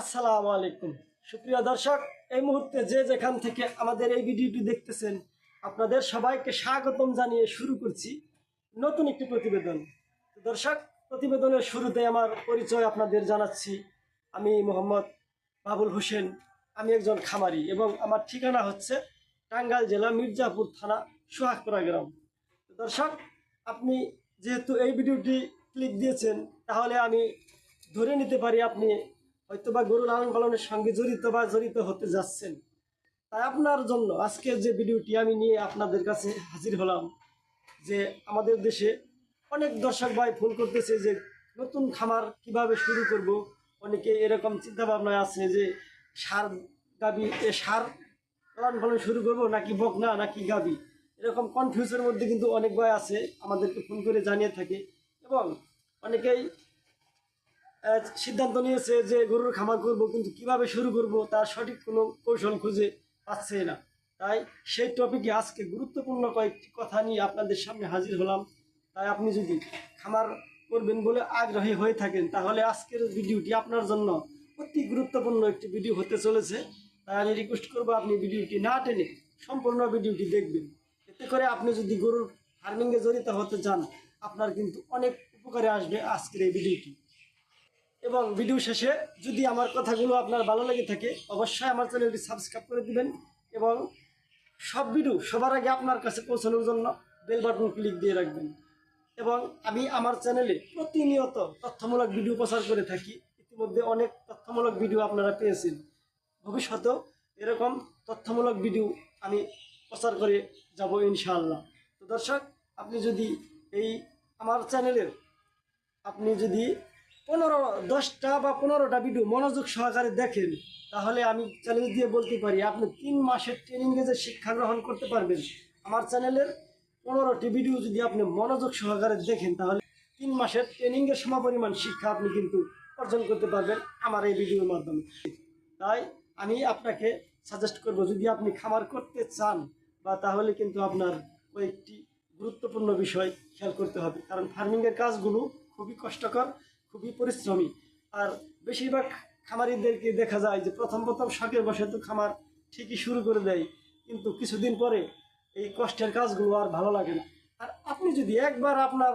আসসালামু আলাইকুম। সুপ্রিয় দর্শক, এই মুহূর্তে যে যেখান থেকে আমাদের এই ভিডিওটি দেখতেছেন, আপনাদের সবাইকে স্বাগতম জানিয়ে শুরু করছি নতুন একটি প্রতিবেদন। দর্শক, প্রতিবেদনের শুরুতে আমার পরিচয় আপনাদের জানাচ্ছি। আমি মোহাম্মদ বাবুল হোসেন, আমি একজন খামারি এবং আমার ঠিকানা হচ্ছে টাঙ্গাইল জেলা মির্জাপুর থানা সোহাগপুরা গ্রাম। দর্শক, আপনি যেহেতু এই ভিডিওটি ক্লিক দিয়েছেন, তাহলে আমি ধরে নিতে পারি আপনি হয়তো বা গরু লালন পালনের সঙ্গে জড়িত বা জড়িত হতে যাচ্ছেন। তাই আপনার জন্য আজকের যে ভিডিওটি আমি নিয়ে আপনাদের কাছে হাজির হলাম যে আমাদের দেশে অনেক দর্শক ভাই ফোন করতেছে যে নতুন খামার কীভাবে শুরু করব। অনেকে এরকম চিন্তা ভাবনায় আছে যে সার গাবি, এ সার লালন পালন শুরু করব নাকি বকনা, নাকি গাবি? এরকম কনফিউজের মধ্যে কিন্তু অনেক ভাই আছে, আমাদেরকে ফোন করে জানিয়ে থাকে। এবং অনেকেই সিদ্ধান্ত নিয়েছে যে গরুর খামার করব, কিন্তু কীভাবে শুরু করব, তার সঠিক কোনো কৌশল খুঁজে পাচ্ছে না। তাই সেই টপিকে আজকে গুরুত্বপূর্ণ কয়েকটি কথা নিয়ে আপনাদের সামনে হাজির হলাম। তাই আপনি যদি খামার করবেন বলে আগ্রহী হয়ে থাকেন, তাহলে আজকের ভিডিওটি আপনার জন্য অতি গুরুত্বপূর্ণ একটি ভিডিও হতে চলেছে। তাই আমি রিকোয়েস্ট করব আপনি ভিডিওটি না টেনে সম্পূর্ণ ভিডিওটি দেখবেন। এতে করে আপনি যদি গরুর ফার্মিংয়ে জড়িত হতে চান, আপনার কিন্তু অনেক উপকারে আসবে আজকের এই ভিডিওটি। এবং ভিডিও শেষে যদি আমার কথাগুলো আপনার ভালো লেগে থাকে, অবশ্যই আমার চ্যানেলটি সাবস্ক্রাইব করে দিবেন এবং সব ভিডিও সবার আগে আপনার কাছে পৌঁছানোর জন্য বেল বাটন ক্লিক দিয়ে রাখবেন। এবং আমি আমার চ্যানেলে প্রতিনিয়ত তথ্যমূলক ভিডিও প্রচার করে থাকি। ইতিমধ্যে অনেক তথ্যমূলক ভিডিও আপনারা পেয়েছেন। ভবিষ্যতেও এরকম তথ্যমূলক ভিডিও আমি প্রচার করে যাব ইনশাআল্লাহ। তো দর্শক, আপনি যদি এই আমার চ্যানেলের, আপনি যদি পনেরো, দশটা বা পনেরোটা ভিডিও মনোযোগ সহকারে দেখেন, তাহলে আমি চ্যালেঞ্জ দিয়ে বলতে পারি, আপনি তিন মাসের ট্রেনিংয়ে যে শিক্ষা গ্রহণ করতে পারবেন, আমার চ্যানেলের পনেরোটি ভিডিও যদি আপনি মনোযোগ সহকারে দেখেন, তাহলে তিন মাসের ট্রেনিংয়ের সমপরিমাণ শিক্ষা আপনি কিন্তু অর্জন করতে পারবেন আমার এই ভিডিওর মাধ্যমে। তাই আমি আপনাকে সাজেস্ট করব, যদি আপনি খামার করতে চান, বা তাহলে কিন্তু আপনার কয়েকটি গুরুত্বপূর্ণ বিষয় খেয়াল করতে হবে, কারণ ফার্মিংয়ের কাজগুলো খুবই কষ্টকর খুবই পরিশ্রমী। আর বেশিরভাগ খামারিদেরকে দেখা যায় যে প্রথম প্রথম শখের বসে তো খামার ঠিকই শুরু করে দেয়, কিন্তু কিছুদিন পরে এই কষ্টের কাজগুলো আর ভালো লাগে না। আর আপনি যদি একবার আপনার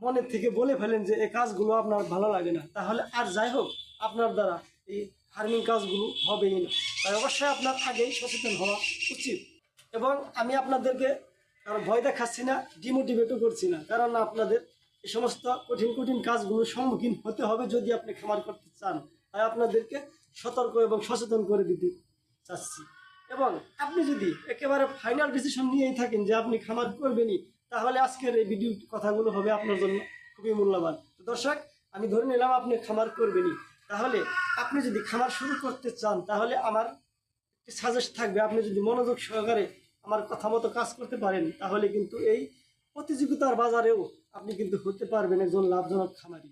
মনের থেকে বলে ফেলেন যে এই কাজগুলো আপনার ভালো লাগে না, তাহলে আর যাই হোক, আপনার দ্বারা এই ফার্মিং কাজগুলো হবেই না। তাই অবশ্যই আপনার আগেই সচেতন হওয়া উচিত। এবং আমি আপনাদেরকে কারণ ভয় দেখাচ্ছি না, ডিমোটিভেটও করছি না, কারণ আপনাদের সমস্ত কঠিন কঠিন কাজগুলোর সম্মুখীন হতে হবে যদি আপনি খামার করতে চান। তাই আপনাদেরকে সতর্ক এবং সচেতন করে দিতে চাচ্ছি। এবং আপনি যদি একেবারে ফাইনাল ডিসিশন নিয়েই থাকেন যে আপনি খামার করবেনই, তাহলে আজকের এই ভিডিও কথাগুলো হবে আপনার জন্য খুবই মূল্যবান। দর্শক, আমি ধরে নিলাম আপনি খামার করবেনই। তাহলে আপনি যদি খামার শুরু করতে চান, তাহলে আমার একটি সাজেস্ট থাকবে। আপনি যদি মনোযোগ সহকারে আমার কথা মতো কাজ করতে পারেন, তাহলে কিন্তু এই প্রতিযোগিতার বাজারেও আপনি কিন্তু হতে পারবেন একজন লাভজনক খামারি।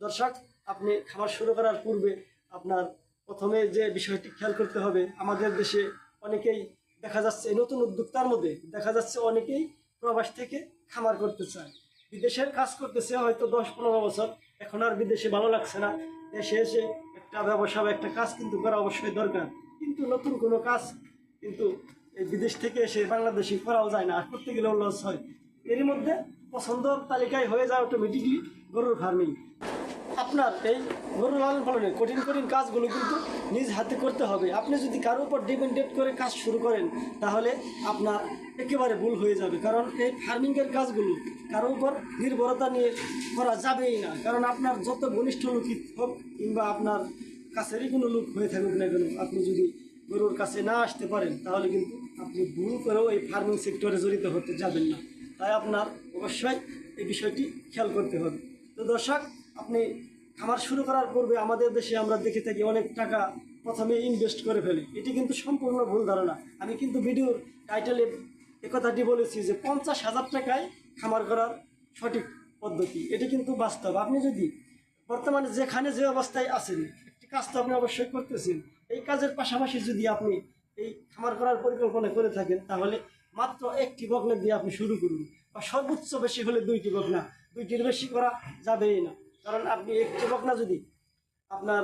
দর্শক, আপনি খামার শুরু করার পূর্বে আপনার প্রথমে যে বিষয়টি খেয়াল করতে হবে, আমাদের দেশে অনেকেই দেখা যাচ্ছে নতুন উদ্যোক্তার মধ্যে দেখা যাচ্ছে অনেকেই প্রবাস থেকে খামার করতে চায়। বিদেশের কাজ করতেছে হয়তো দশ পনেরো বছর, এখন আর বিদেশে ভালো লাগছে না। দেশে এসে একটা ব্যবসা বা একটা কাজ কিন্তু করা অবশ্যই দরকার। কিন্তু নতুন কোনো কাজ কিন্তু এই বিদেশ থেকে এসে বাংলাদেশে করাও যায় না, আর করতে গেলেও লস হয়। এরই মধ্যে পছন্দর তালিকায় হয়ে যায় অটোমেটিকলি গরুর ফার্মিং আপনার এই গরু লালন পালনে কঠিন কঠিন কাজগুলো কিন্তু নিজ হাতে করতে হবে। আপনি যদি কারোর উপর ডিপেন্ডেন্ট করে কাজ শুরু করেন, তাহলে আপনার একেবারে ভুল হয়ে যাবে। কারণ এই ফার্মিংয়ের কাজগুলো কারও উপর নির্ভরতা নিয়ে করা যাবেই না। কারণ আপনার যত ঘনিষ্ঠ লোকই হোক কিংবা আপনার কাছেরই কোনো লোক হয়ে থাকুক না কেন, আপনি যদি গরুর কাছে না আসতে পারেন, তাহলে কিন্তু আপনি ভুল করেও এই ফার্মিং সেক্টরে জড়িত হতে যাবেন না। তাই আপনার অবশ্যই এই বিষয়টি খেয়াল করতে হবে। তো দর্শক, আপনি খামার শুরু করার পূর্বে আমাদের দেশে আমরা দেখে থাকি অনেক টাকা প্রথমে ইনভেস্ট করে ফেলি। এটি কিন্তু সম্পূর্ণ ভুল ধারণা। আমি কিন্তু ভিডিওর টাইটেলে একথাটি বলেছি যে পঞ্চাশ হাজার টাকায় খামার করার সঠিক পদ্ধতি। এটি কিন্তু বাস্তব। আপনি যদি বর্তমানে যেখানে যে অবস্থায় আছেন, একটি কাজ তো আপনি অবশ্যই করতেছেন। এই কাজের পাশাপাশি যদি আপনি এই খামার করার পরিকল্পনা করে থাকেন, তাহলে মাত্র একটি বকনা দিয়ে আপনি শুরু করুন। বা সর্বোচ্চ বেশি হলে দুইটি বকনা। দুইটির বেশি করা যাবেই না। কারণ আপনি একটি বকনা যদি আপনার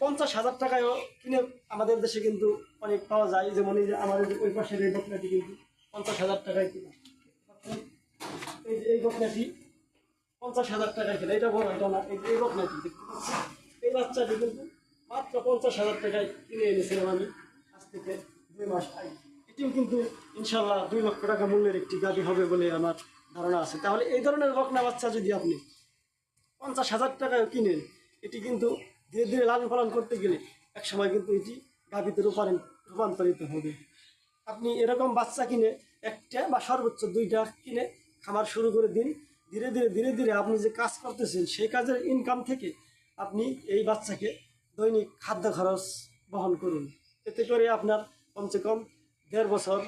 পঞ্চাশ হাজার টাকায়ও কিনে আমাদের দেশে কিন্তু অনেক পাওয়া যায়। যেমন এই যে আমাদের ওই পাশের এই বকনাটি কিন্তু পঞ্চাশ হাজার টাকায় কিনা। এই যে এই বকনাটি পঞ্চাশ হাজার টাকায় কিনা। এটা বড়, এটা না। এই যে এই বকনাটি দেখতে পাচ্ছেন? এই বাচ্চাটি কিন্তু মাত্র পঞ্চাশ হাজার টাকায় কিনে এনেছিলাম আমি আজ থেকে দুই মাস আগে। এটিও কিন্তু ইনশাল্লাহ দুই লক্ষ টাকা মূল্যের একটি গাড়ি হবে বলে আমার ধারণা আছে। তাহলে এই ধরনের বকনা বাচ্চা যদি আপনি পঞ্চাশ হাজার টাকায় কিনেন, এটি কিন্তু ধীরে ধীরে লালন পালন করতে গেলে এক সময় কিন্তু এটি গাভীতে রূপায়ণ রূপান্তরিত হবে। আপনি এরকম বাচ্চা কিনে একটা বা সর্বোচ্চ দুইটা কিনে খামার শুরু করে দিন। ধীরে ধীরে ধীরে ধীরে আপনি যে কাজ করতেছেন, সেই কাজের ইনকাম থেকে আপনি এই বাচ্চাকে দৈনিক খাদ্য খরচ বহন করুন। এতে করে আপনার কমসে কম দেড় বছর,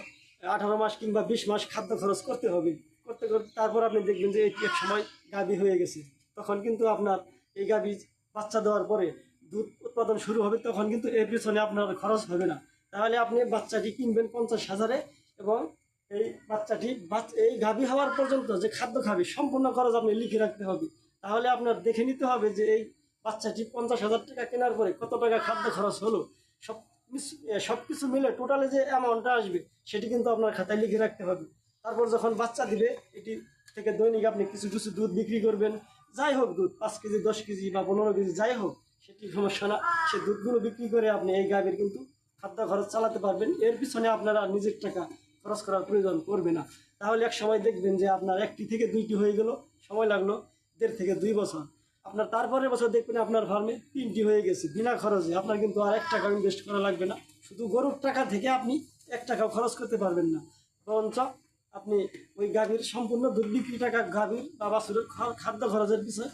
আঠারো মাস কিংবা বিশ মাস খাদ্য খরচ করতে হবে। করতে করতে তারপর আপনি দেখবেন যে এটি এক সময় গাভী হয়ে গেছে। তখন কিন্তু আপনার এই গাভী বাচ্চা দেওয়ার পরে দুধ উৎপাদন শুরু হবে, তখন কিন্তু এর পিছনে আপনার খরচ হবে না। তাহলে আপনি বাচ্চাটি কিনবেন পঞ্চাশ হাজারে এবং এই বাচ্চাটি বাচ- এই গাভী হওয়ার পর্যন্ত যে খাদ্য খাবে, সম্পূর্ণ খরচ আপনি লিখে রাখতে হবে। তাহলে আপনার দেখে নিতে হবে যে এই বাচ্চাটি পঞ্চাশ হাজার টাকা কেনার পরে কত টাকা খাদ্য খরচ হলো। সব সব কিছু মিলে টোটালে যে অ্যামাউন্টটা আসবে, সেটি কিন্তু আপনার খাতায় লিখে রাখতে হবে। তারপর যখন বাচ্চা দিবে, এটি থেকে দৈনিক আপনি কিছু কিছু দুধ বিক্রি করবেন। যাই হোক দুধ, পাঁচ কেজি, দশ কেজি বা পনেরো কেজি, যাই হোক, সেটি সমস্যা না। সে দুধগুলো বিক্রি করে আপনি এই গাভীর কিন্তু খাদ্য খরচ চালাতে পারবেন। এর পিছনে আপনারা নিজের টাকা খরচ করার প্রয়োজন পড়বে না। তাহলে এক সময় দেখবেন যে আপনার একটি থেকে দুইটি হয়ে গেল, সময় লাগল দেড় থেকে দুই বছর। আপনার তারপরের বছর দেখবেন আপনার ফার্মে তিনটি হয়ে গেছে, বিনা খরচে। আপনার কিন্তু আর এক টাকা ইনভেস্ট করা লাগবে না। শুধু গরুর টাকা থেকে আপনি এক টাকাও খরচ করতে পারবেন না। বরঞ্চ আপনি ওই গাভীর সম্পূর্ণ দুধ বিক্রি টাকা গাভীর বা বাছুরের খাদ্য খরচের পিছনে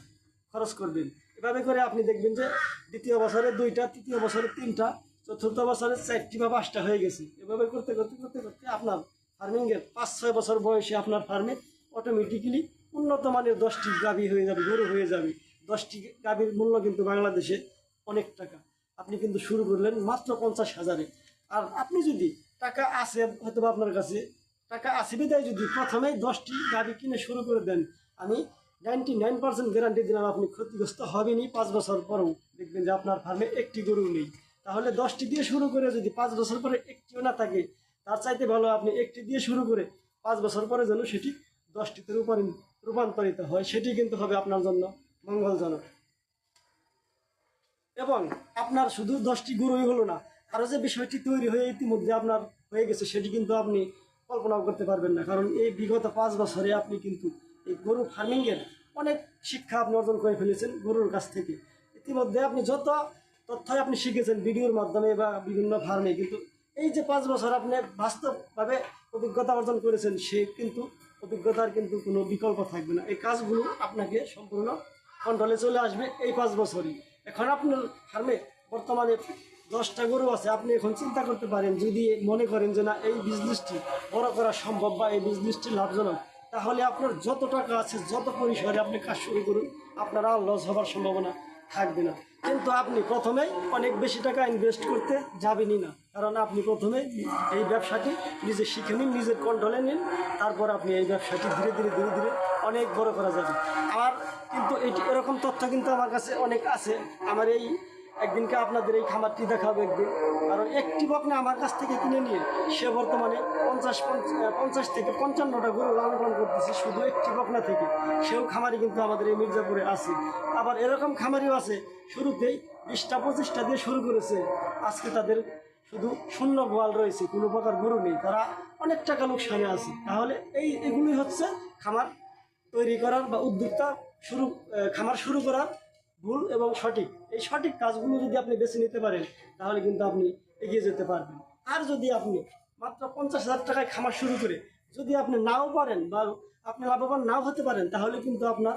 খরচ করবেন। এভাবে করে আপনি দেখবেন যে দ্বিতীয় বছরে দুইটা, তৃতীয় বছরে তিনটা, চতুর্থ বছরে চারটি বা পাঁচটা হয়ে গেছে। এভাবে করতে করতে করতে করতে আপনার ফার্মিংয়ের পাঁচ, ছয় বছর বয়সে আপনার ফার্মে অটোমেটিক্যালি উন্নত মানের দশটি গাভী হয়ে যাবে, গরু হয়ে যাবে। দশটি গাভীর মূল্য কিন্তু বাংলাদেশে অনেক টাকা। আপনি কিন্তু শুরু করলেন মাত্র পঞ্চাশ হাজারে। আর আপনি যদি টাকা আসে হয়তো আপনার কাছে টাকা আসে বিদায় যদি প্রথমেই দশটি গাড়ি কিনে শুরু করে দেন, আমি নাইনটি নাইন পার্সেন্ট গ্যারান্টি দিলাম আপনি ক্ষতিগ্রস্ত হবেনি পাঁচ বছর পরেও। দেখবেন যে আপনার ফার্মে একটি গরু নেই। তাহলে দশটি দিয়ে শুরু করে যদি পাঁচ বছর পরে একটিও না থাকে, তার চাইতে ভালো আপনি একটি দিয়ে শুরু করে পাঁচ বছর পরে যেন সেটি দশটিতে রূপান্তরিত হয়, সেটি কিন্তু হবে আপনার জন্য মঙ্গলজনক এবং আপনার শুধু দশটি গরুই হলো না আরও যে বিষয়টি তৈরি হয়ে ইতিমধ্যে আপনার হয়ে গেছে, সেটি কিন্তু আপনি কল্পনাও করতে পারবেন না। কারণ এই বিগত পাঁচ বছরে আপনি কিন্তু এই গরু ফার্মিংয়ের অনেক শিক্ষা আপনি অর্জন করে ফেলেছেন গরুর কাছ থেকে। ইতিমধ্যে আপনি যত তথ্যই আপনি শিখেছেন ভিডিওর মাধ্যমে বা বিভিন্ন ফার্মে কিন্তু এই যে পাঁচ বছর আপনি বাস্তবভাবে অভিজ্ঞতা অর্জন করেছেন, সে কিন্তু অভিজ্ঞতার কিন্তু কোনো বিকল্প থাকবে না। এই কাজগুলো আপনাকে সম্পূর্ণ কন্ট্রোলে চলে আসবে এই পাঁচ বছরই। এখন আপনার ফার্মে বর্তমানে দশটা গরু আছে, আপনি এখন চিন্তা করতে পারেন, যদি মনে করেন যে না, এই বিজনেসটি বড় করা সম্ভব বা এই বিজনেসটি লাভজনক, তাহলে আপনার যত টাকা আছে, যত পরিসরে আপনি কাজ শুরু করুন, আপনার আর লস হবার সম্ভাবনা থাকবে না। কিন্তু আপনি প্রথমেই অনেক বেশি টাকা ইনভেস্ট করতে যাবেনই না। কারণ আপনি প্রথমে এই ব্যবসাটি নিজে শিখে নিন, নিজের কন্ট্রোলে নিন, তারপর আপনি এই ব্যবসাটি ধীরে ধীরে ধীরে ধীরে অনেক বড় করা যাবে। আমার কিন্তু এটি এরকম তথ্য কিন্তু আমার কাছে অনেক আছে। আমার এই একদিনকে আপনাদের এই খামারটি দেখাবো একদিন। কারণ একটি বকনা আমার কাছ থেকে কিনে নিয়ে সে বর্তমানে পঞ্চাশ পঞ্চাশ থেকে পঞ্চান্নটা গরু লালন পালন করতেছে, শুধু একটি বকনা থেকে। সেও খামারি কিন্তু আমাদের এই মির্জাপুরে আছে। আবার এরকম খামারিও আছে, শুরুতেই বিশটা পঁচিশটা দিয়ে শুরু করেছে। আজকে তাদের শুধু শূন্য গোয়াল রয়েছে, কোনো প্রকার গরু নেই। তারা অনেক টাকা লোকসানে আছে। তাহলে এই এগুলোই হচ্ছে খামার তৈরি করার বা উদ্যোক্তা শুরু খামার শুরু করার ভুল এবং সঠিক। এই সঠিক কাজগুলো যদি আপনি বেছে নিতে পারেন, তাহলে কিন্তু আপনি এগিয়ে যেতে পারবেন। আর যদি আপনি মাত্র পঞ্চাশ হাজার টাকায় খামার শুরু করে যদি আপনি নাও পারেন বা আপনি লাভবান নাও হতে পারেন, তাহলে কিন্তু আপনার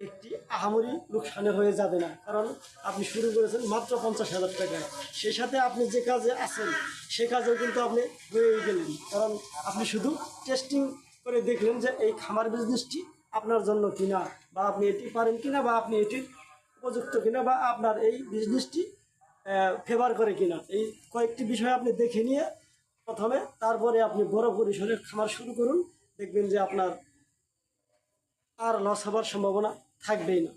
একটি আহামরি লোকসানে হয়ে যাবে না। কারণ আপনি শুরু করেছেন মাত্র পঞ্চাশ হাজার টাকায়। সেই সাথে আপনি যে কাজে আছেন, সে কাজেও কিন্তু আপনি হয়ে গেলেন। কারণ আপনি শুধু টেস্টিং করে দেখলেন যে এই খামার বিজনেসটি আপনার জন্য কিনা, বা আপনি এটি পারেন কিনা, বা আপনি এটির উপযুক্ত কিনা বা আপনার এই বিজনেসটি ফেভার করে কিনা। এই কয়েকটি বিষয় আপনি দেখে নিয়ে প্রথমে তারপরে আপনি বড় পরিসরে খামার শুরু করুন। দেখবেন যে আপনার আর লস হবার সম্ভাবনা থাকবেই না।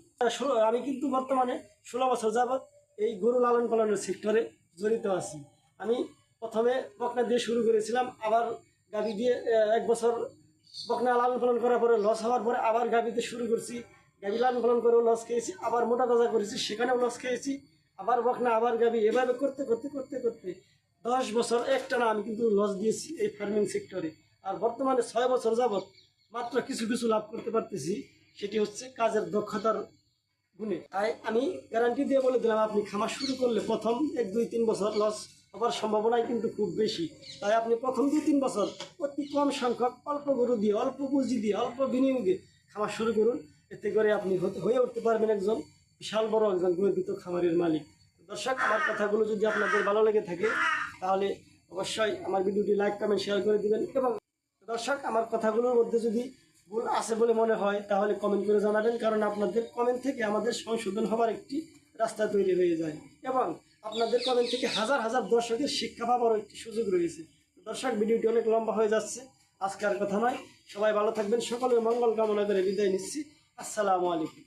আমি কিন্তু বর্তমানে ষোলো বছর যাবৎ এই গরু লালন পালনের সেক্টরে জড়িত আছি। আমি প্রথমে বকনা দিয়ে শুরু করেছিলাম, আবার গাভি দিয়ে এক বছর বকনা লালন পালন করার পরে লস হওয়ার পরে আবার গাভিতে শুরু করছি। গাভি লালন পালন করেও লস খেয়েছি, আবার মোটা তাজা করেছি, সেখানেও লস খেয়েছি, আবার বকনা, আবার গাভি এভাবে করতে করতে করতে করতে দশ বছর একটানা আমি কিন্তু লস দিয়েছি এই ফার্মিং সেক্টরে আর বর্তমানে ছয় বছর যাবত মাত্র কিছু কিছু লাভ করতে পারতেছি, সেটি হচ্ছে কাজের দক্ষতার গুণে। তাই আমি গ্যারান্টি দিয়ে বলে দিলাম, আপনি খামার শুরু করলে প্রথম এক, দুই, তিন বছর লস হবার সম্ভাবনাই কিন্তু খুব বেশি। তাই আপনি প্রথম দুই, তিন বছর অতি কম সংখ্যক অল্প গরু দিয়ে, অল্প পুঁজি দিয়ে, অল্প বিনিয়োগে খামার শুরু করুন। এতে করে আপনি হয়ে উঠতে পারবেন একজন বিশাল বড় একজন গর্বিত খামারের মালিক। দর্শক, আমার কথাগুলো যদি আপনাদের ভালো লেগে থাকে, তাহলে অবশ্যই আমার ভিডিওটি লাইক কমেন্ট শেয়ার করে দিবেন এবং দর্শক, আমার কথাগুলোর মধ্যে যদি ভুল আছে বলে মনে হয়, তাহলে কমেন্ট করে জানাবেন, কারণ আপনাদের কমেন্ট থেকে আমাদের সংশোধন হবার একটি রাস্তা তৈরি হয়ে যায় এবং আপনাদের কমেন্ট থেকে হাজার হাজার দর্শকের শিক্ষা পাওয়ারও একটি সুযোগ রয়েছে। দর্শক, ভিডিওটি অনেক লম্বা হয়ে যাচ্ছে, আজকে আর কথা নয়। সবাই ভালো থাকবেন, সকলের মঙ্গল কামনা করে বিদায় নিচ্ছি। আসসালামু আলাইকুম।